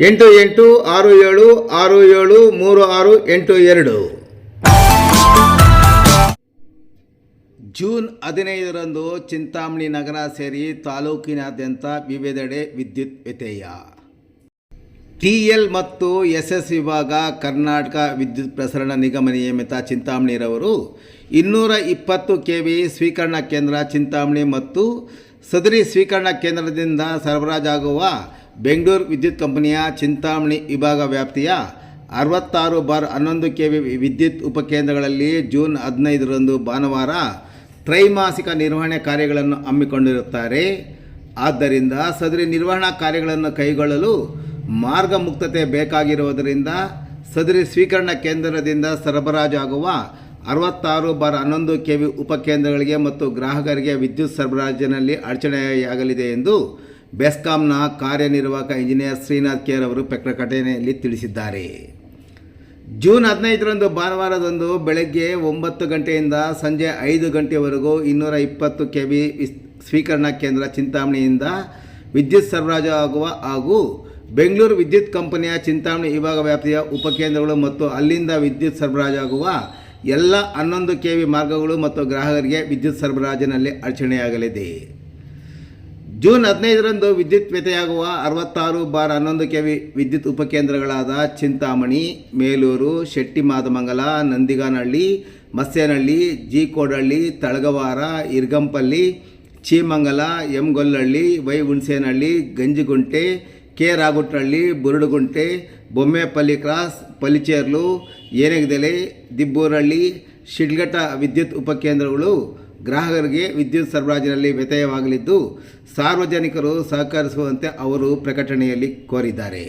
ಎಂಟು ಎಂಟು ಆರು ಏಳು ಆರು ಏಳು, ಮೂರು ಆರು, ಎಂಟು ಎರಡು. ಜೂನ್ ಹದಿನೈದರಂದು ಚಿಂತಾಮಣಿ ನಗರ ಸೇರಿ ತಾಲೂಕಿನಾದ್ಯಂತ ವಿವಿಧೆಡೆ ವಿದ್ಯುತ್ ವ್ಯತ್ಯಯ. ಟಿಎಲ್ ಮತ್ತು ಎಸ್ ವಿಭಾಗ ಕರ್ನಾಟಕ ವಿದ್ಯುತ್ ಪ್ರಸರಣ ನಿಗಮ ನಿಯಮಿತ ಚಿಂತಾಮಣಿರವರು ಇನ್ನೂರ ಇಪ್ಪತ್ತು ಕೆ ವಿ ಸ್ವೀಕರಣಾ ಕೇಂದ್ರ ಚಿಂತಾಮಣಿ ಮತ್ತು ಸದರಿ ಸ್ವೀಕರಣಾ ಕೇಂದ್ರದಿಂದ ಸರಬರಾಜಾಗುವ ಬೆಂಗಳೂರು ವಿದ್ಯುತ್ ಕಂಪನಿಯ ಚಿಂತಾಮಣಿ ವಿಭಾಗ ವ್ಯಾಪ್ತಿಯ ಅರವತ್ತಾರು ಬಾರ್ ಹನ್ನೊಂದು ಕೆ ವಿ ವಿದ್ಯುತ್ ಉಪಕೇಂದ್ರಗಳಲ್ಲಿ ಜೂನ್ ಹದಿನೈದರಂದು ಭಾನುವಾರ ತ್ರೈಮಾಸಿಕ ನಿರ್ವಹಣೆ ಕಾರ್ಯಗಳನ್ನು ಹಮ್ಮಿಕೊಂಡಿರುತ್ತಾರೆ. ಆದ್ದರಿಂದ ಸದರಿ ನಿರ್ವಹಣಾ ಕಾರ್ಯಗಳನ್ನು ಕೈಗೊಳ್ಳಲು ಮಾರ್ಗ ಮುಕ್ತತೆ ಬೇಕಾಗಿರುವುದರಿಂದ ಸದರಿ ಸ್ವೀಕರಣ ಕೇಂದ್ರದಿಂದ ಸರಬರಾಜಾಗುವ ಅರವತ್ತಾರು ಬಾರ್ ಹನ್ನೊಂದು ಕೆ ವಿ ಉಪಕೇಂದ್ರಗಳಿಗೆ ಮತ್ತು ಗ್ರಾಹಕರಿಗೆ ವಿದ್ಯುತ್ ಸರಬರಾಜಿನಲ್ಲಿ ಅಡಚಣೆಯಾಗಲಿದೆ ಎಂದು ಬೆಸ್ಕಾಂನ ಕಾರ್ಯನಿರ್ವಾಹಕ ಇಂಜಿನಿಯರ್ ಶ್ರೀನಾಥ್ ಕೇರ್ ಅವರು ಪ್ರಕಟಣೆಯಲ್ಲಿ ತಿಳಿಸಿದ್ದಾರೆ. ಜೂನ್ ಹದಿನೈದರಂದು ಭಾನುವಾರದಂದು ಬೆಳಗ್ಗೆ ಒಂಬತ್ತು ಗಂಟೆಯಿಂದ ಸಂಜೆ ಐದು ಗಂಟೆವರೆಗೂ ಇನ್ನೂರ ಇಪ್ಪತ್ತು ಕೆ ವಿ ಸ್ವೀಕರಣಾ ಕೇಂದ್ರ ಚಿಂತಾಮಣಿಯಿಂದ ವಿದ್ಯುತ್ ಸರಬರಾಜು ಆಗುವ ಹಾಗೂ ಬೆಂಗಳೂರು ವಿದ್ಯುತ್ ಕಂಪನಿಯ ಚಿಂತಾಮಣಿ ವಿಭಾಗ ವ್ಯಾಪ್ತಿಯ ಉಪಕೇಂದ್ರಗಳು ಮತ್ತು ಅಲ್ಲಿಂದ ವಿದ್ಯುತ್ ಸರಬರಾಜಾಗುವ ಎಲ್ಲ ಹನ್ನೊಂದು ಕೆ ವಿ ಮಾರ್ಗಗಳು ಮತ್ತು ಗ್ರಾಹಕರಿಗೆ ವಿದ್ಯುತ್ ಸರಬರಾಜಿನಲ್ಲಿ ಅಡಚಣೆಯಾಗಲಿದೆ. ಜೂನ್ ಹದಿನೈದರಂದು ವಿದ್ಯುತ್ ವ್ಯತೆಯಾಗುವ ಅರವತ್ತಾರು ಬಾರ್ ಹನ್ನೊಂದು ಕೆ ವಿ ವಿದ್ಯುತ್ ಉಪಕೇಂದ್ರಗಳಾದ Chintamani, Melur, Shettimadamangala, Nandiganahalli, Masyanahalli G Kodahalli Talagavara, Irgampalli, Cheemangala Engollahalli Y Hunasenahalli Ganjigunte, K Ragutnahalli, Burudugunte, Bommepalli cross, Pallicherlu Enegadale Dibburahalli, Shidgatta ವಿದ್ಯುತ್ ಉಪಕೇಂದ್ರಗಳು ಗ್ರಾಹಕರಿಗೆ ವಿದ್ಯುತ್ ಸರಬರಾಜಿನಲ್ಲಿ ವ್ಯತ್ಯಯವಾಗಲಿದ್ದು ಸಾರ್ವಜನಿಕರು ಸಹಕರಿಸುವಂತೆ ಅವರು ಪ್ರಕಟಣೆಯಲ್ಲಿ ಕೋರಿದ್ದಾರೆ.